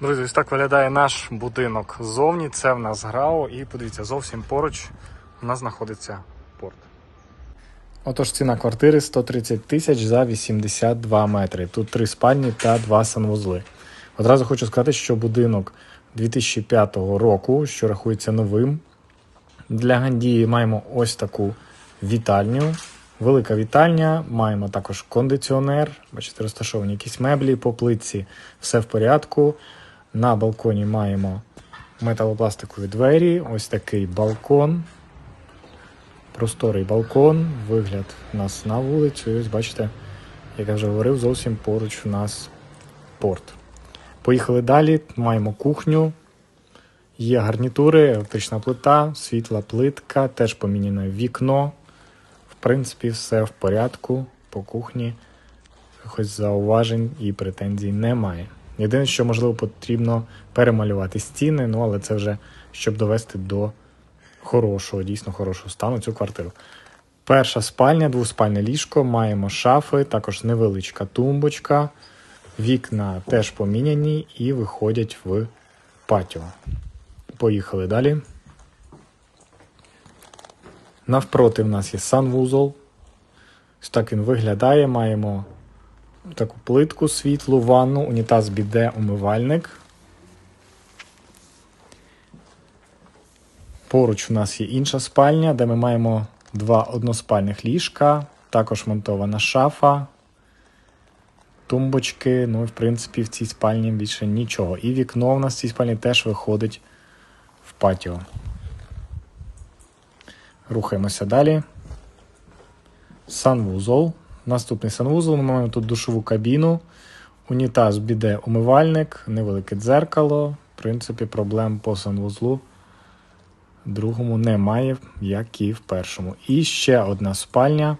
Друзі, ось так виглядає наш будинок ззовні. Це в нас ГРАО, і подивіться, зовсім поруч у нас знаходиться порт. Отож, ціна квартири 130 тисяч за 82 метри. Тут три спальні та два санвузли. Одразу хочу сказати, що будинок 2005 року, що рахується новим. Для Гандії маємо ось таку вітальню. Велика вітальня, маємо також кондиціонер, бачите, розташовані якісь меблі по плитці, все в порядку. На балконі маємо металопластикові двері, ось такий балкон. Просторий балкон, вигляд у нас на вулицю. І ось бачите, як я вже говорив, зовсім поруч у нас порт. Поїхали далі. Маємо кухню, є гарнітури, електрична плита, світла плитка, теж поміняне вікно. В принципі, все в порядку по кухні. Хоч зауважень і претензій немає. Єдине, що можливо потрібно перемалювати стіни, ну але це вже щоб довести до хорошого, дійсно хорошого стану цю квартиру. Перша спальня, двоспальне ліжко, маємо шафи, також невеличка тумбочка. Вікна теж поміняні і виходять в патіо. Поїхали далі. Навпроти в нас є санвузол. Ось так він виглядає. Маємо таку плитку світлу, ванну, унітаз біде, умивальник. Поруч у нас є інша спальня, де ми маємо два односпальних ліжка, також монтована шафа, тумбочки. Ну в принципі в цій спальні більше нічого. І вікно в нас в цій спальні теж виходить в патіо. Рухаємося далі. Санвузол. Наступний санвузол. Ми маємо тут душову кабіну, унітаз, біде, умивальник, невелике дзеркало. В принципі, проблем по санвузлу другому немає, як і в першому. І ще одна спальня.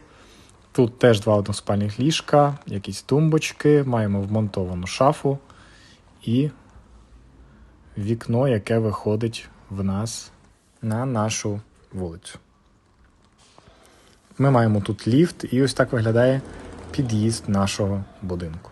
Тут теж два односпальних ліжка, якісь тумбочки, маємо вмонтовану шафу і вікно, яке виходить в нас на нашу вулицю. Ми маємо тут ліфт, і ось так виглядає під'їзд нашого будинку.